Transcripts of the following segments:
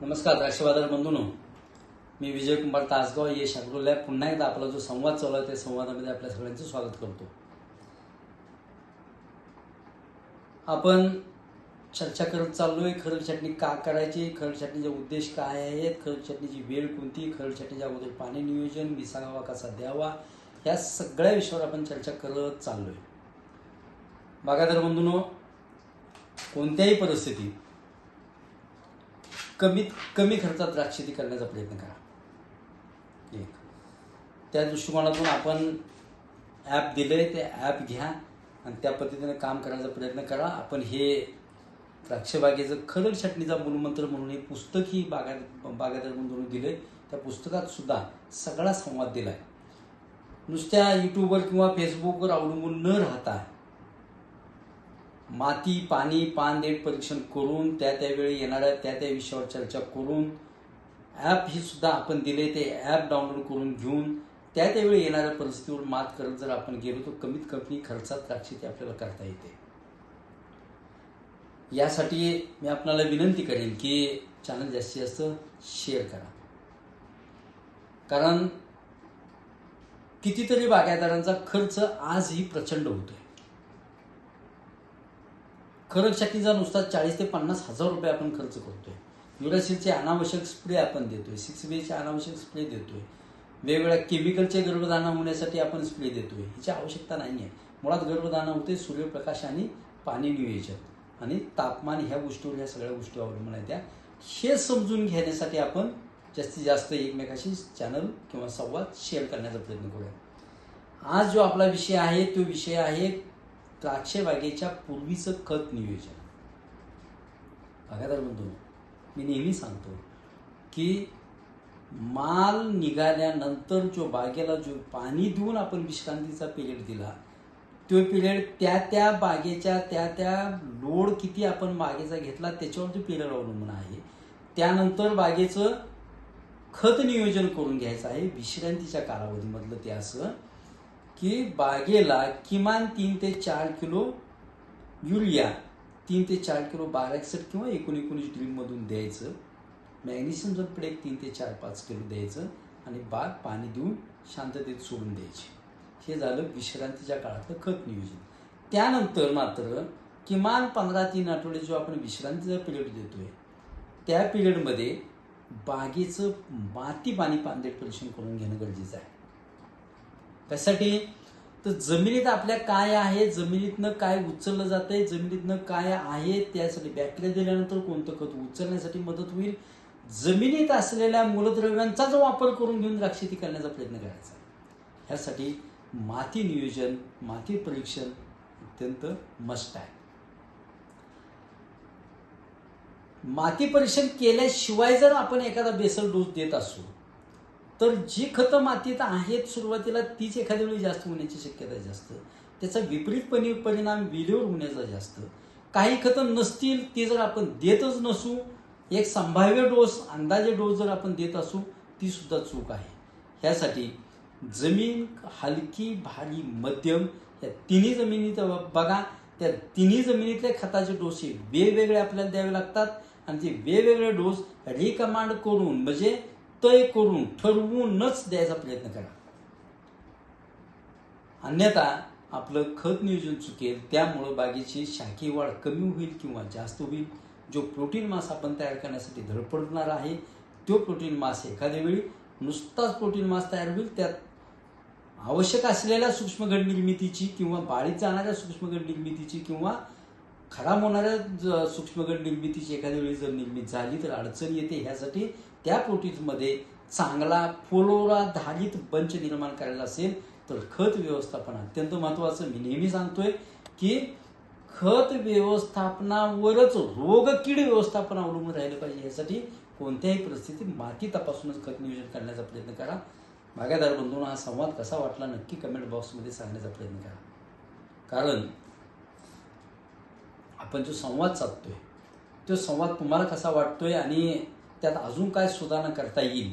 द्राक्ष बाजार बंधून. मी विजयकुमार तासगाव यश अग्रोलॅब पुन्हा एकदा आपला जो संवाद चालू आहे त्या संवादामध्ये आपल्या सगळ्यांचं स्वागत करतो. आपण चर्चा करत चाललो आहे खरड चटणी का करायची खरड चटणीचे उद्देश काय आहेत खरड चटणीची वेळ कोणती खरड चटणीच्या अगोदर पाणी नियोजन विसावा कसा द्यावा या सगळ्या विषयावर आपण चर्चा करत चाललो आहे बागायदार बंधूनो कोणत्याही परिस्थितीत कमीत कमी खर्चात द्राक्षेती करण्याचा प्रयत्न करा. एक. त्या दृष्टिकोनातून आपण ॲप दिले ते ॲप घ्या आणि त्या पद्धतीने काम करण्याचा प्रयत्न करा. आपण हे द्राक्षबागेचं खरं छटणीचा मूलमंत्र म्हणून हे पुस्तकही बागा बागायदार म्हणून दिले त्या पुस्तकात सुद्धा सगळा संवाद दिला आहे नुसत्या यूट्यूबवर किंवा फेसबुकवर अवलंबून न राहता माती पाणी पानदेठ परीक्षण करून त्या त्यावेळी येणाऱ्या त्या त्या विषयावर चर्चा करून ॲप हे सुद्धा आपण दिले ते ॲप डाउनलोड करून घेऊन त्या त्यावेळी येणाऱ्या परिस्थितीवर मात करत जर आपण गेलो तर कमीत कमी खर्चात द्राक्षे ते आपल्याला करता येते. यासाठी मी आपणाला विनंती करेन की चॅनल जास्तीत जास्त शेअर करा. कारण कितीतरी बागायतदारांचा खर्च आजही प्रचंड होतोय. खरड शक्तीचा नुसता चाळीस ते पन्नास हजार रुपये आपण खर्च करतोय. युरासिलचे अनावश्यक स्प्रे आपण देतोय सिक्स बीचे अनावश्यक स्प्रे देतोय. वेगवेगळ्या केमिकलचे गर्भधारणा होण्यासाठी आपण स्प्रे देतोय. ह्याची आवश्यकता नाही आहे मुळात गर्भधारणा होते सूर्यप्रकाश आणि पाणी नियोजन. आणि तापमान ह्या गोष्टीवर ह्या सगळ्या गोष्टी अवलंबून आहेत त्या. हे समजून घेण्यासाठी आपण जास्तीत जास्त एकमेकाशी चॅनल किंवा संवाद शेअर करण्याचा प्रयत्न करूया. आज जो आपला विषय आहे तो विषय आहे द्राक्ष बागेच्या पूर्वीचं खत नियोजन. बागायदार म्हणतो मी नेहमी सांगतो की माल निघाल्यानंतर जो बागेला जो पाणी देऊन आपण विश्रांतीचा पिरियड दिला तो पिरियड त्या त्या बागेच्या त्या त्या लोड किती आपण बागेचा घेतला त्याच्यावर तो पिरियड अवलंबून आहे. त्यानंतर बागेचं खत नियोजन करून घ्यायचं आहे. विश्रांतीच्या कालावधीमधलं ते असं. की बागेला किमान तीन ते चार किलो युरिया तीन ते चार किलो बाराक्सेट किंवा एकोण एकोणीस ड्रीममधून द्यायचं. मॅग्नेशियम सल्फेट एक तीन ते चार पाच किलो द्यायचं आणि बाग पाणी देऊन शांततेत सोडून द्यायची. हे झालं विश्रांतीच्या काळातलं खत नियोजन. त्यानंतर मात्र किमान पंधरा तीन आठवडे जो आपण विश्रांतीचा पिरियड देतोय त्या पिरियडमध्ये बागेचं माती पाणी पांदेट परीक्षण करून घेणं गरजेचं आहे. कशासाठी तर जमिनीत आपल्या काय आहे जमिनीतनं काय उचललं जातंय जमिनीतनं काय आहे त्यासाठी बॅक्टेरिया दिल्यानंतर कोणतं खत उचलण्यासाठी मदत होईल? जमिनीत असलेल्या मूलद्रव्यांचाच वापर करून घेऊन द्राक्षेती करण्याचा प्रयत्न करायचा. ह्यासाठी माती नियोजन माती परीक्षण अत्यंत मस्ट आहे. माती परीक्षण केल्याशिवाय जर आपण एखादा बेसल डोस देत असू तर जी खतं मातीत आहेत सुरुवातीला तीच एखाद्या वेळी जास्त होण्याची शक्यता जास्त. त्याचा विपरीतपणे परिणाम वेळेवर होण्याचा जास्त. काही खतं नसतील ती जर आपण देतच नसू एक संभाव्य डोस अंदाजे डोस जर आपण देत असू ती सुद्धा चूक आहे. ह्यासाठी जमीन हलकी भारी मध्यम या तिन्ही जमिनीत बघा त्या तिन्ही जमिनीतल्या खताचे डोस हे वेगवेगळे आपल्याला द्यावे लागतात आणि ते वेगवेगळे डोस रिकमांड करून म्हणजे तय करून ठरवूनच द्यायचा प्रयत्न करा. अन्यथा आपलं खत नियोजन चुकेल त्यामुळं बागेची शाखी वाढ कमी होईल किंवा जास्त होईल. जो प्रोटीन मास आपण तयार करण्यासाठी धडपडणार आहे तो प्रोटीन मास एखाद्या वेळी नुसताच प्रोटीन मास तयार होईल. त्यात आवश्यक असलेल्या सूक्ष्मघड निर्मितीची किंवा बाळीत जाणाऱ्या सूक्ष्मघड निर्मितीची किंवा खराब होणाऱ्या सूक्ष्मघड निर्मितीची एखाद्या वेळी जर निर्मित झाली तर अडचण येते. ह्यासाठी त्या प्रोटीन्समध्ये चांगला फोलोरा धारित बंच निर्माण करायला असेल तर खत व्यवस्थापन अत्यंत महत्त्वाचं. मी नेहमी सांगतोय की खत व्यवस्थापनावरच रोगकीड व्यवस्थापन अवलंबून राहिलं पाहिजे. यासाठी कोणत्याही परिस्थितीत माती तपासूनच खत नियोजन करण्याचा प्रयत्न करा. बागायदार बंधूंना हा संवाद कसा वाटला नक्की कमेंट बॉक्समध्ये सांगण्याचा प्रयत्न करा. कारण आपण जो संवाद साधतोय तो संवाद तुम्हाला कसा वाटतोय आणि त्यात अजून काय सुधारणा करता येईल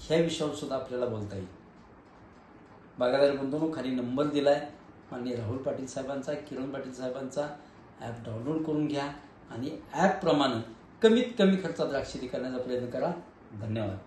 ह्या विषयावर सुद्धा आपल्याला बोलता येईल. बागायदार गुंतवणूक खाली नंबर दिलाय. माननीय राहुल पाटील साहेबांचा किरण पाटील साहेबांचा ॲप डाउनलोड करून घ्या आणि ॲपप्रमाणे कमीत कमी खर्चात द्राक्षेती करण्याचा प्रयत्न करा. धन्यवाद.